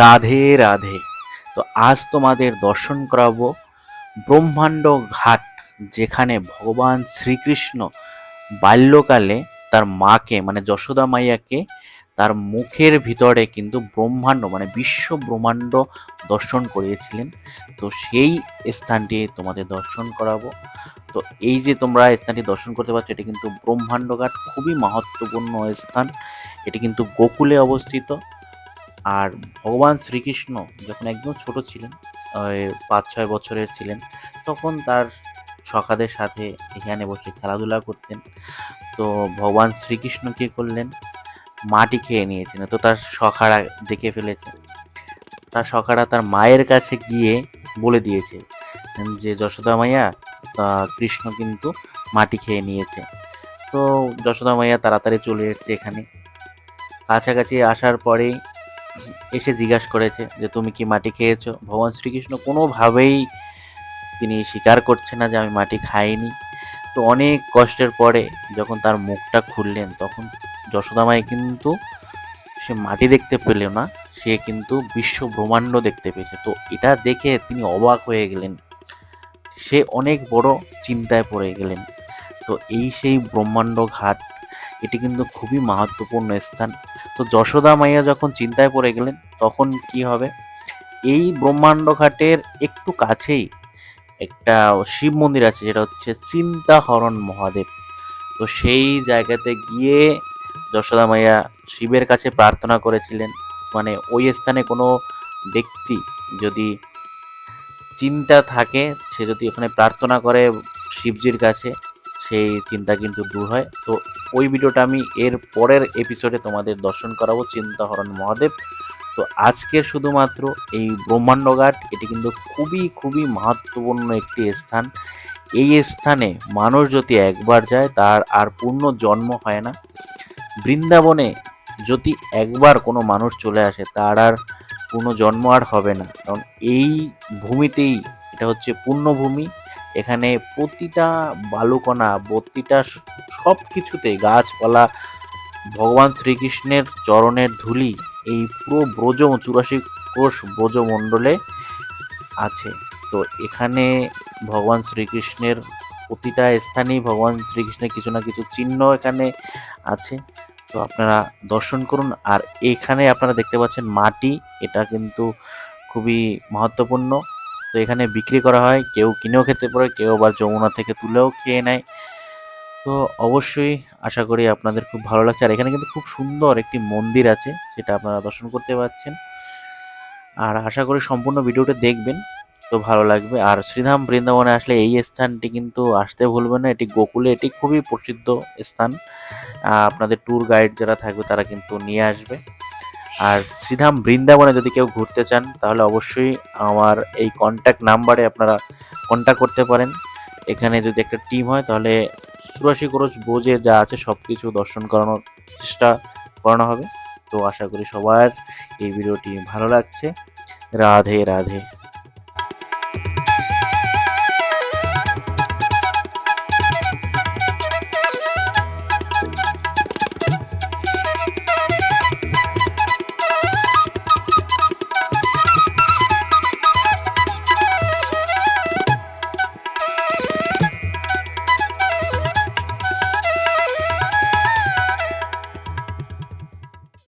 রাধে রাধে। তো আজ তোমাদের দর্শন করাবো ব্রহ্মাণ্ড ঘাট, যেখানে ভগবান শ্রীকৃষ্ণ বাল্যকালে তার মাকে মানে যশোদা মাইয়াকে, তার মুখের ভিতরে কিন্তু ব্রহ্মাণ্ড মানে বিশ্ব ব্রহ্মাণ্ড দর্শন করিয়েছিলেন। তো সেই স্থানটি তোমাদের দর্শন করাবো। তো এই যে তোমরা স্থানটি দর্শন করতে পারছ, এটি কিন্তু ব্রহ্মাণ্ড ঘাট, খুবই মাহাত্মপূর্ণ স্থান। এটি কিন্তু গোকুলে অবস্থিত। আর ভগবান শ্রীকৃষ্ণ যখন একদম ছোট ছিলেন পাঁচ ছয় বছরের ছিলেন, তখন তার সখাদের সাথে এখানে বসে খেলাধুলা করতেন। তো ভগবান শ্রীকৃষ্ণ কী করলেন? মাটি খেয়ে নিয়েছেন। তো তার সখারা দেখে ফেলেছে। তার সখারা তার মায়ের কাছে গিয়ে বলে দিয়েছে যে, যশোদা মাইয়া কৃষ্ণ কিন্তু মাটি খেয়ে নিয়েছে। তো যশোদা মাইয়া তাড়াতাড়ি চলে এসেছে এখানে। কাছাকাছি আসার পরেই এসে জিজ্ঞাসা করেছে যে, তুমি কি মাটি খেয়েছো? ভগবান শ্রীকৃষ্ণ কোনোভাবেই তিনি স্বীকার করছে না যে, আমি মাটি খাইনি। তো অনেক কষ্টের পরে যখন তার মুখটা খুললেন, তখন যশোদামাই কিন্তু সে মাটি দেখতে পেল না, সে কিন্তু বিশ্ব ব্রহ্মাণ্ড দেখতে পেয়েছে। তো এটা দেখে তিনি অবাক হয়ে গেলেন। সে অনেক বড় চিন্তায় পড়ে গেলেন। তো এই সেই ব্রহ্মাণ্ড ঘাট, এটি কিন্তু খুবই মাহাত্মপূর্ণ স্থান। তো যশোদা মাইয়া যখন চিন্তায় পড়ে গেলেন, তখন কি হবে? এই ব্রহ্মাণ্ড ঘাটের একটু কাছেই একটা শিব মন্দির আছে, যেটা হচ্ছে চিন্তাহরণ মহাদেব। তো সেই জায়গাতে গিয়ে যশোদা মাইয়া শিবের কাছে প্রার্থনা করেছিলেন। মানে ওই স্থানে কোনো ব্যক্তি যদি চিন্তা থাকে, সে যদি ওখানে প্রার্থনা করে শিবজির কাছে, সেই চিন্তা কিন্তু দূর হয়। তো ওই ভিডিওটা আমি এর পরের এপিসোডে তোমাদের দর্শন করাবো, চিন্তাহরণ মহাদেব। তো আজকে শুধুমাত্র এই ব্রহ্মাণ্ডঘাট, এটি কিন্তু খুবই খুবই মাহাত্মপূর্ণ একটি স্থান। এই স্থানে মানুষ যদি একবার যায়, তার আর পূর্ণ জন্ম হয় না। বৃন্দাবনে যদি একবার কোনো মানুষ চলে আসে, তার আর পূর্ণ জন্ম আর হবে না। কারণ এই ভূমিতেই, এটা হচ্ছে পূর্ণভূমি। এখানে প্রতিটা বালুকণা প্রতিটা সব কিছুতে গাছপালা, ভগবান শ্রীকৃষ্ণের চরণের ধুলি, এই পুরো ব্রজ চুরাশি কোষ ব্রজমণ্ডলে আছে। তো এখানে ভগবান শ্রীকৃষ্ণের প্রতিটা স্থানেই ভগবান শ্রীকৃষ্ণের কিছু না কিছু চিহ্ন এখানে আছে। তো আপনারা দর্শন করুন। আর এখানে আপনারা দেখতে পাচ্ছেন মাটি, এটা কিন্তু খুবই মহত্বপূর্ণ। তো এখানে বিক্রি করা হয়। কেউ কিনেও খেতে পারে, কেউ আবার যমুনা থেকে তুলেও খেয়ে নেয়। তো অবশ্যই আশা করি আপনাদের খুব ভালো লাগছে। আর এখানে কিন্তু খুব সুন্দর একটি মন্দির আছে, যেটা আপনারা দর্শন করতে পারছেন আর আশা করি সম্পূর্ণ ভিডিওটা দেখবেন, তো ভালো লাগবে। আর শ্রীধাম বৃন্দাবনে আসলে এই স্থানটি কিন্তু আসতে ভুলবেন না। এটি গোকুলে, এটি খুবই প্রসিদ্ধ স্থান। আপনাদের ট্যুর গাইড যারা থাকবে, তারা কিন্তু নিয়ে আসবে। আর শ্রীধাম বৃন্দাবনে যদি কেউ ঘুরতে চান, তাহলে অবশ্যই আমার এই কন্ট্যাক্ট নাম্বারে আপনারা কন্ট্যাক্ট করতে পারেন। এখানে যদি একটা টিম হয়, তাহলে চুরাশি ক্রোশ বোঝে যা আছে সব কিছু দর্শন করানোর চেষ্টা করানো হবে। তো আশা করি সবার এই ভিডিওটি ভালো লাগছে। রাধে রাধে।